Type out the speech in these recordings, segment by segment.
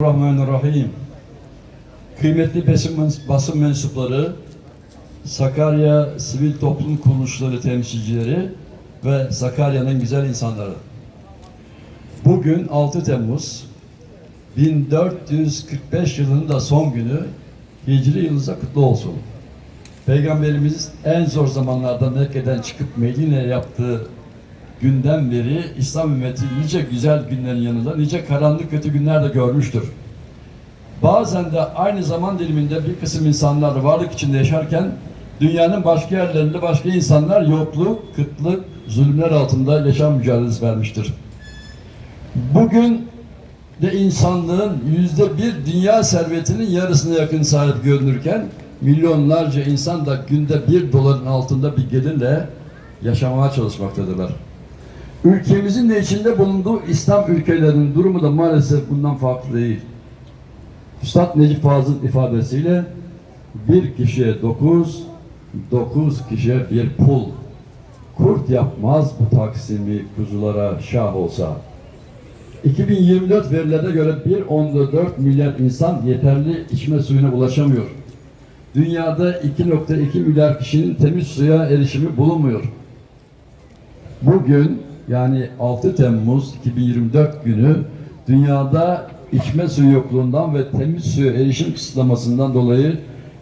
Bismillahirrahmanirrahim. Kıymetli basın, basın mensupları, Sakarya Sivil Toplum Kuruluşları temsilcileri ve Sakarya'nın güzel insanları. Bugün 6 Temmuz 1445 yılının da son günü Hicri yılınıza kutlu olsun. Peygamberimiz en zor zamanlarda Mekke'den çıkıp Medine'ye yaptığı günden beri İslam ümmeti nice güzel günlerin yanında nice karanlık kötü günler de görmüştür. Bazen de aynı zaman diliminde bir kısım insanlar varlık içinde yaşarken dünyanın başka yerlerinde başka insanlar yokluk, kıtlık, zulümler altında yaşam mücadelesi vermiştir. Bugün de insanlığın yüzde bir dünya servetinin yarısına yakın sahip görünürken milyonlarca insan da günde bir doların altında bir gelirle yaşamaya çalışmaktadırlar. Ülkemizin de içinde bulunduğu İslam ülkelerinin durumu da maalesef bundan farklı değil. Üstad Necip Fazıl ifadesiyle bir kişiye dokuz, dokuz kişiye bir pul. Kurt yapmaz bu taksimi kuzulara şah olsa. 2024 verilerine göre 1.4 milyar insan yeterli içme suyuna ulaşamıyor. Dünyada 2.2 milyar kişinin temiz suya erişimi bulunmuyor. Bugün yani 6 Temmuz 2024 günü dünyada içme suyu yokluğundan ve temiz suya erişim kısıtlamasından dolayı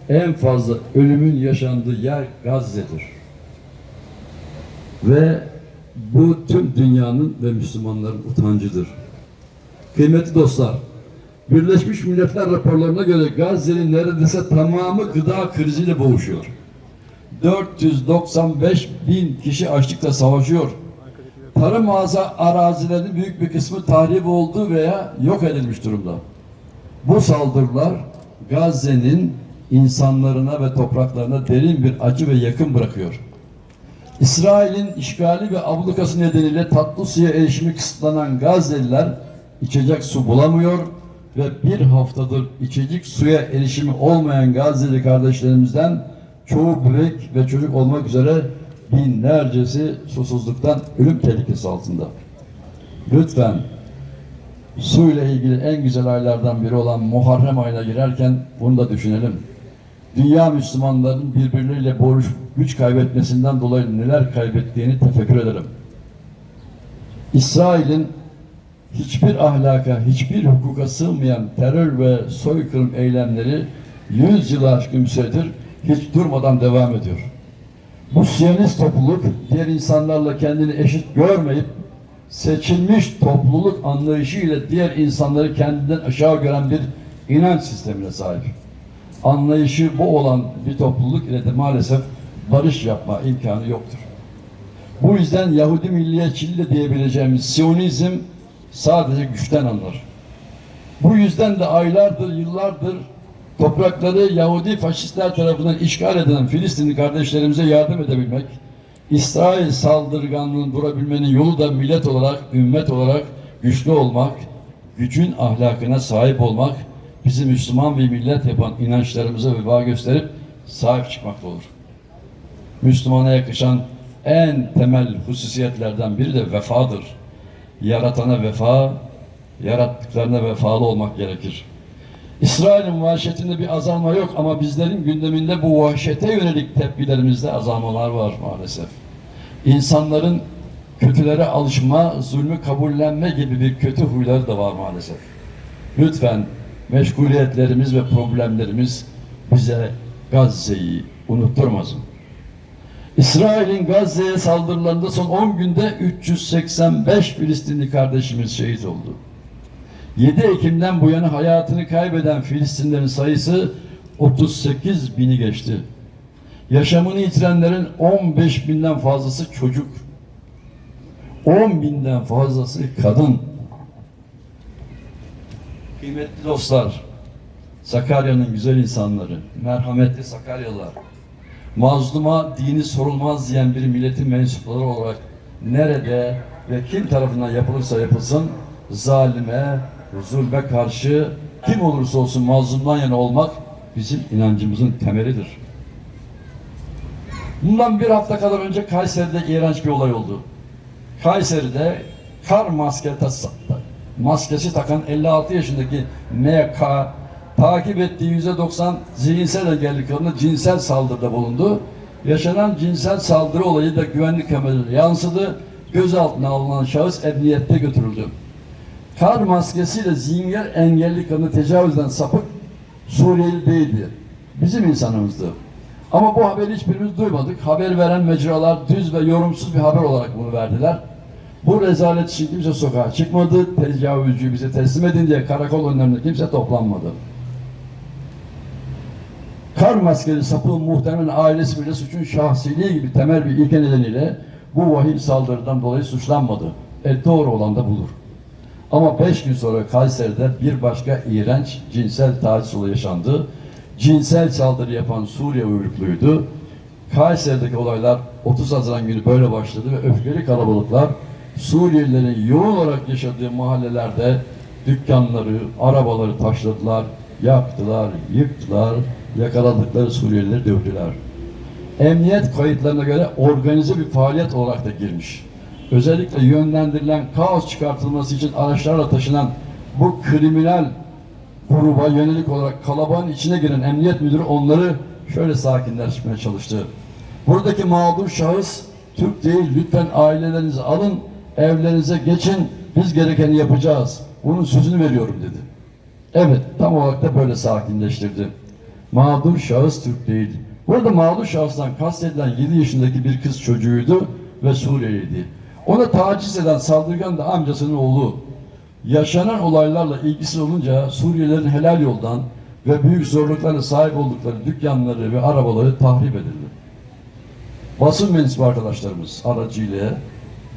en fazla ölümün yaşandığı yer Gazze'dir. Ve bu tüm dünyanın ve Müslümanların utancıdır. Kıymetli dostlar, Birleşmiş Milletler raporlarına göre Gazze'nin neredeyse tamamı gıda kriziyle boğuşuyor. 495 bin kişi açlıkla savaşıyor. Tarım arazilerinin büyük bir kısmı tahrip oldu veya yok edilmiş durumda. Bu saldırılar Gazze'nin insanlarına ve topraklarına derin bir acı ve yakın bırakıyor. İsrail'in işgali ve ablukası nedeniyle tatlı suya erişimi kısıtlanan Gazze'liler içecek su bulamıyor ve bir haftadır içecek suya erişimi olmayan Gazze'li kardeşlerimizden çoğu bebek ve çocuk olmak üzere binlercesi susuzluktan ölüm tehlikesi altında. Lütfen su ile ilgili en güzel aylardan biri olan Muharrem ayına girerken bunu da düşünelim. Dünya Müslümanların birbirleriyle boğuş, güç kaybetmesinden dolayı neler kaybettiğini tefekkür edelim. İsrail'in hiçbir ahlaka, hiçbir hukuka sığmayan terör ve soykırım eylemleri 100 yılı aşkın süredir hiç durmadan devam ediyor. Bu Siyonist topluluk diğer insanlarla kendini eşit görmeyip seçilmiş topluluk anlayışı ile diğer insanları kendinden aşağı gören bir inanç sistemine sahip. Anlayışı bu olan bir topluluk ile de maalesef barış yapma imkanı yoktur. Bu yüzden Yahudi milliyetçiliği diyebileceğimiz Siyonizm sadece güçten anlar. Bu yüzden de aylardır, yıllardır toprakları Yahudi faşistler tarafından işgal edilen Filistinli kardeşlerimize yardım edebilmek, İsrail saldırganlığını durabilmenin yolu da millet olarak, ümmet olarak güçlü olmak, gücün ahlakına sahip olmak, bizi Müslüman bir millet yapan inançlarımıza veba gösterip sahip çıkmakta olur. Müslümana yakışan en temel hususiyetlerden biri de vefadır. Yaratana vefa, yarattıklarına vefalı olmak gerekir. İsrail'in vahşetinde bir azalma yok ama bizlerin gündeminde bu vahşete yönelik tepkilerimizde azalmalar var maalesef. İnsanların kötülere alışma, zulmü kabullenme gibi bir kötü huyları da var maalesef. Lütfen meşguliyetlerimiz ve problemlerimiz bize Gazze'yi unutturmasın. İsrail'in Gazze'ye saldırılarında son 10 günde 385 Filistinli kardeşimiz şehit oldu. 7 Ekim'den bu yana hayatını kaybeden Filistinlerin sayısı 38 bini geçti. Yaşamını yitirenlerin 15 binden fazlası çocuk. 10 binden fazlası kadın. Kıymetli dostlar, Sakarya'nın güzel insanları, merhametli Sakaryalılar, mazluma dini sorulmaz diyen bir milletin mensupları olarak nerede ve kim tarafından yapılırsa yapılsın zalime, zulme karşı kim olursa olsun mazlumdan yana olmak bizim inancımızın temelidir. Bundan bir hafta kadar önce Kayseri'de iğrenç bir olay oldu. Kayseri'de kar maske maskesi takan 56 yaşındaki MK takip ettiği %90 zihinsel engelli kadına cinsel saldırıda bulundu. Yaşanan cinsel saldırı olayı da güvenlik kameralarına yansıdı. Gözaltına alınan şahıs emniyette götürüldü. Kar maskesiyle zihinsel engelli kadını tecavüz eden sapık Suriyeli değildi. Bizim insanımızdı. Ama bu haberi hiçbirimiz duymadık. Haber veren mecralar düz ve yorumsuz bir haber olarak bunu verdiler. Bu rezalet için kimse sokağa çıkmadı. Tecavüzcüyü bize teslim edin diye karakol önlerinde kimse toplanmadı. Kar maskeli sapığın muhtemelen ailesi bile suçun şahsiliği gibi temel bir ilke nedeniyle bu vahim saldırıdan dolayı suçlanmadı. E doğru olan da budur. Ama beş gün sonra Kayseri'de bir başka iğrenç cinsel taciz olayı yaşandı. Cinsel saldırı yapan Suriye uyrukluydu. Kayseri'deki olaylar 30 Haziran günü böyle başladı ve öfkeli kalabalıklar Suriyelilerin yoğun olarak yaşadığı mahallelerde dükkanları, arabaları taşladılar, yaktılar, yıktılar, yakaladıkları Suriyelileri dövdüler. Emniyet kayıtlarına göre organize bir faaliyet olarak da girmiş. Özellikle yönlendirilen kaos çıkartılması için araçlarla taşınan bu kriminal gruba yönelik olarak kalabalığın içine giren emniyet müdürü onları şöyle sakinleşmeye çalıştı. Buradaki mağdur şahıs Türk değil lütfen ailelerinizi alın evlerinize geçin biz gerekeni yapacağız. Bunun sözünü veriyorum dedi. Evet tam olarak da böyle sakinleştirdi. Mağdur şahıs Türk değil. Burada mağdur şahıstan kastedilen 7 yaşındaki bir kız çocuğuydu ve Suriyeliydi. Ona taciz eden saldırgan da amcasının oğlu. Yaşanan olaylarla ilgisi olunca Suriyelilerin helal yoldan ve büyük zorluklarla sahip oldukları dükkanları ve arabaları tahrip edildi. Basın mensubu arkadaşlarımız aracıyla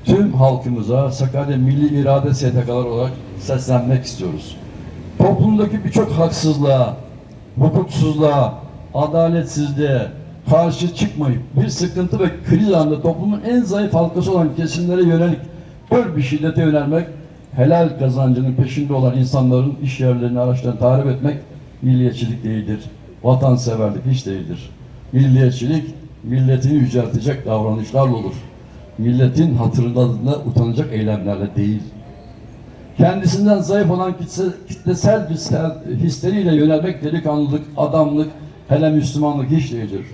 tüm halkımıza Sakarya Milli İrade STK'lar olarak seslenmek istiyoruz. Toplumdaki birçok haksızlığa, hukuksuzluğa, adaletsizliğe karşı çıkmayıp bir sıkıntı ve kriz anında toplumun en zayıf halkası olan kesimlere yönelik böyle bir şiddete yönelmek, helal kazancının peşinde olan insanların iş yerlerini, araçlarını tahrip etmek milliyetçilik değildir. Vatanseverlik hiç değildir. Milliyetçilik milletini yüceltecek davranışlarla olur. Milletin hatırına utanacak eylemlerle değil kendisinden zayıf olan kitle, kitlesel hissel- hisleriyle yönelmek delikanlılık, adamlık, hele Müslümanlık hiç değildir.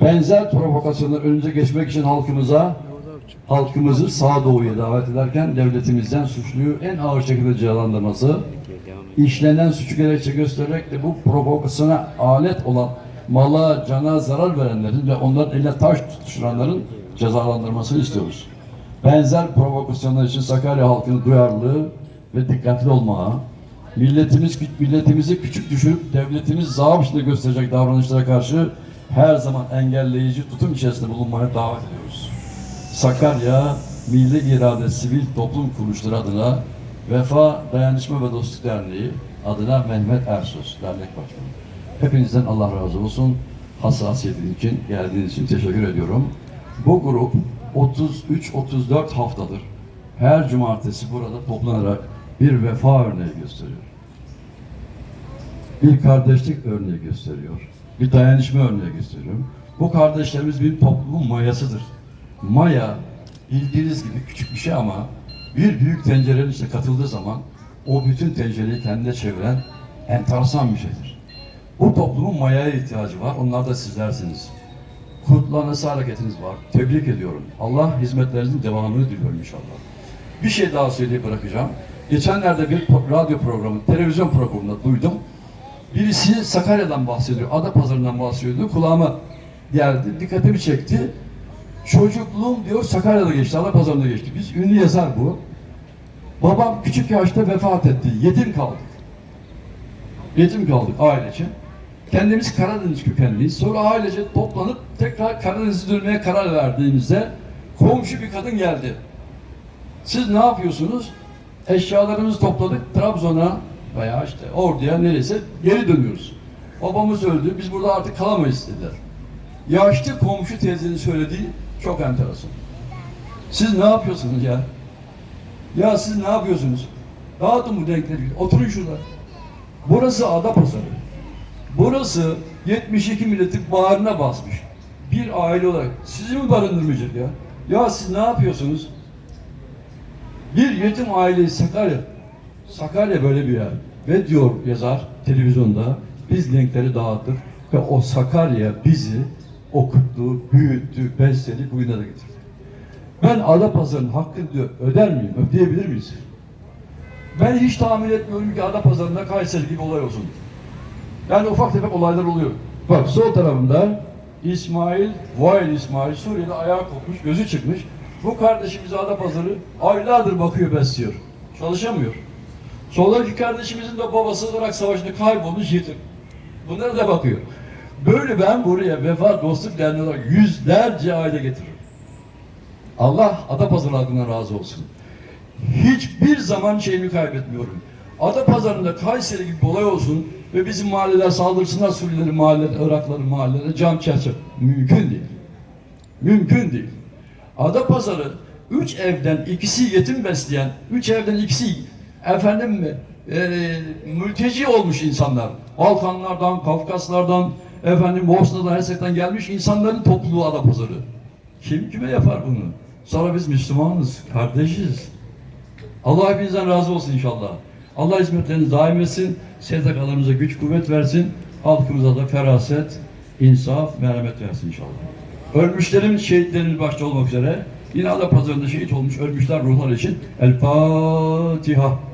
Benzer provokasyonlar önünüze geçmek için halkımıza, halkımızı Sağdoğu'ya davet ederken devletimizden suçluyu en ağır şekilde cezalandırması, işlenen suçu gerekçe göstererek de bu provokasyona alet olan mala, cana zarar verenlerin ve onların eline taş tutuşturanların cezalandırmasını istiyoruz. Benzer provokasyonlar için Sakarya halkının duyarlılığı ve dikkatli olmaya, milletimiz milletimizi küçük düşürüp devletimiz zaaf içinde gösterecek davranışlara karşı her zaman engelleyici tutum içerisinde bulunmaya davet ediyoruz. Sakarya Milli İrade Sivil Toplum Kuruluşları adına Vefa Dayanışma ve Dostluk Derneği adına Mehmet Ersos Dernek Başkanı. Hepinizden Allah razı olsun. Hassasiyetiniz için, geldiğiniz için teşekkür ediyorum. Bu grup 33-34 haftadır her cumartesi burada toplanarak bir vefa örneği gösteriyor. Bir kardeşlik örneği gösteriyor. Bir dayanışma örneği gösteriyor. Bu kardeşlerimiz bir toplumun mayasıdır. Maya bildiğiniz gibi küçük bir şey ama bir büyük tencerenin içine katıldığı zaman o bütün tencereyi kendine çeviren enteresan bir şeydir. Bu toplumun mayaya ihtiyacı var. Onlar da sizlersiniz. Kutlanması hareketiniz var. Tebrik ediyorum. Allah hizmetlerinizin devamını diliyorum inşallah. Bir şey daha söyleyip bırakacağım. Geçenlerde bir radyo programı, televizyon programında duydum. Birisi Sakarya'dan bahsediyor, Adapazarı'ndan bahsediyordu. Kulağıma geldi, dikkatimi çekti. Çocukluğum diyor Sakarya'da geçti, Adapazarı'nda geçti. Biz ünlü yazar bu. Babam küçük yaşta vefat etti, yetim kaldık. Yetim kaldık ailece. Kendimiz Karadeniz kökenliyiz. Sonra ailece toplanıp tekrar Karadeniz'e dönmeye karar verdiğimizde komşu bir kadın geldi. Siz ne yapıyorsunuz? Eşyalarımızı topladık Trabzon'a veya işte Ordu'ya neresi geri dönüyoruz. Babamız öldü. Biz burada artık kalamayız dediler. Yaşlı komşu teyzenin söylediği çok enteresan. Siz ne yapıyorsunuz ya? Ya siz ne yapıyorsunuz? Dağıtın bu denkleri. Oturun şurada. Burası Adapazarı. Burası 72 milletin bağrına basmış. Bir aile olarak sizi mi barındırmayacak ya? Ya siz ne yapıyorsunuz? Bir yetim aileyi Sakarya, Sakarya böyle bir yer. Ve diyor yazar televizyonda, biz linkleri dağıttık ve o Sakarya bizi okuttu, büyüttü, besledi, bugüne de getirdi. Ben Adapazarı'nın hakkını diyor, öder miyim, ödeyebilir miyiz? Ben hiç tahmin etmiyorum ki Adapazarı'nda Kayseri gibi olay olsun. Yani ufak tefek olaylar oluyor. Bak sol tarafında İsmail, Vail İsmail Suriye'de ayağı kopmuş, gözü çıkmış. Bu kardeşimiz Adapazarı aylardır bakıyor, besliyor. Çalışamıyor. Soldaki kardeşimizin de babası Irak Savaşı'nda kaybolmuş yetim. Bunlara da bakıyor. Böyle ben buraya Vefa Dostluk Derneği olarak yüzlerce aile getiririm. Allah Adapazarı halkından razı olsun. Hiçbir zaman şeyimi kaybetmiyorum. Adapazarı'nda Kayseri gibi olay olsun ve bizim mahalleler saldırsınlar Suriyelilerin mahalleleri, Irakların mahalleleri cam çerçeve. Mümkün değil. Mümkün değil. Adapazarı üç evden ikisi yetim besleyen, üç evden ikisi efendim e, mülteci olmuş insanlar. Balkanlardan, Kafkaslardan, efendim Bosna'dan, Hersek'ten gelmiş insanların topluluğu Adapazarı. Kim kime yapar bunu? Sonra biz Müslümanız, kardeşiz. Allah hepinizden razı olsun inşallah. Allah hizmetlerinizi daim etsin, STK'larımıza güç kuvvet versin, halkımıza da feraset, insaf, merhamet versin inşallah. Ölmüşlerin, şehitlerimiz başta olmak üzere, yine Adapazarı'nda şehit olmuş ölmüşler ruhlar için El Fatiha.